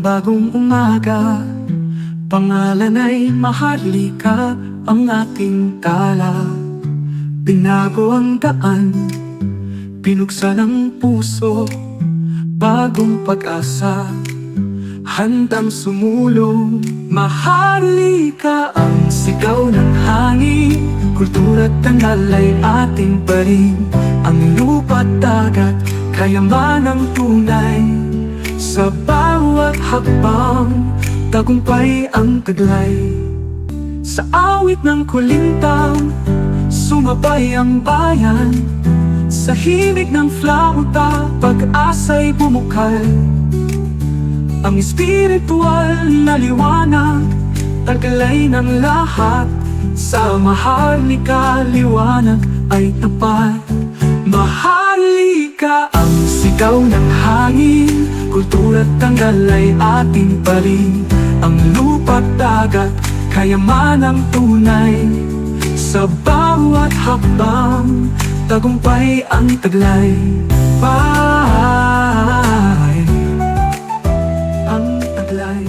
bagong umaga. Pangalan ay mahalika ang ating tala. Binago ang daan Pinuksan ang puso. Bagong pag-asa Handang sumulong Mahalika ang sigaw ng hangin. Kultura at tangal ay ating parin. Ang lupa't dagat Kayamanang tunay Sa bawat hakbang Tagumpay ang taglay Sa awit ng kulintang Sumabay ang bayan. Sa himig ng flauta Pag-asa'y bumukal Ang espiritual na liwanag Taglay ng lahat. Sa mahalika liwanag ay tapat ka ang sigaw ng hangin. Kultura tanggal ay ating palin. Ang lupa dagat, kayaman ang tunay. Sa bawat habang, tagumpay ang taglay. Bye! Ang taglay.